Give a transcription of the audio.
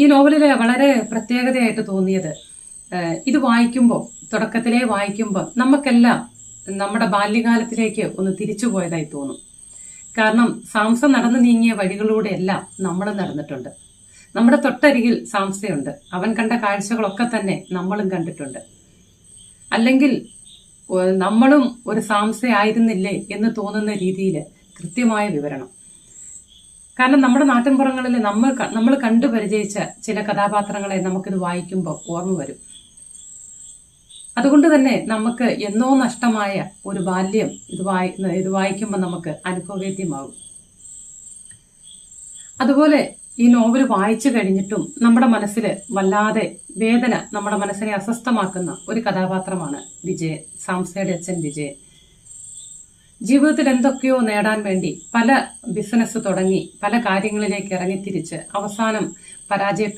ഈ നോവലിലെ വളരെ പ്രത്യേകതയായിട്ട് തോന്നിയത് ഇത് വായിക്കുമ്പോൾ തുടക്കത്തിലെ വായിക്കുമ്പോൾ നമുക്കെല്ലാം നമ്മുടെ ബാല്യകാലത്തിലേക്ക് ഒന്ന് തിരിച്ചു പോയതായി തോന്നും. കാരണം സാംസ നടന്നു നീങ്ങിയ വഴികളിലൂടെയെല്ലാം നമ്മൾ നടന്നിട്ടുണ്ട്. നമ്മുടെ തൊട്ടരികിൽ സാംസയുണ്ട്. അവൻ കണ്ട കാഴ്ചകളൊക്കെ തന്നെ നമ്മളും കണ്ടിട്ടുണ്ട്. അല്ലെങ്കിൽ നമ്മളും ഒരു സാംസയായിരുന്നില്ലേ എന്ന് തോന്നുന്ന രീതിയിൽ കൃത്യമായ വിവരണം. കാരണം നമ്മുടെ നാട്ടിൻപുറങ്ങളിൽ നമ്മൾ നമ്മൾ കണ്ടു പരിചയിച്ച ചില കഥാപാത്രങ്ങളെ നമുക്കിത് വായിക്കുമ്പോൾ ഓർമ്മ വരും. അതുകൊണ്ട് തന്നെ നമുക്ക് എന്നോ നഷ്ടമായ ഒരു ബാല്യം ഇത് വായി ഇത് വായിക്കുമ്പോൾ നമുക്ക് അനുഭവവേദ്യമാകും അതുപോലെ ഈ നോവൽ വായിച്ചു കഴിഞ്ഞിട്ടും നമ്മുടെ മനസ്സിൽ വല്ലാതെ വേദന നമ്മുടെ മനസ്സിനെ അസ്വസ്ഥമാക്കുന്ന ഒരു കഥാപാത്രമാണ് വിജയൻ സാംസയുടെ അച്ഛൻ വിജയൻ. ജീവിതത്തിൽ എന്തൊക്കെയോ നേടാൻ വേണ്ടി പല ബിസിനസ് തുടങ്ങി പല കാര്യങ്ങളിലേക്ക് ഇറങ്ങിത്തിരിച്ച് അവസാനം പരാജയ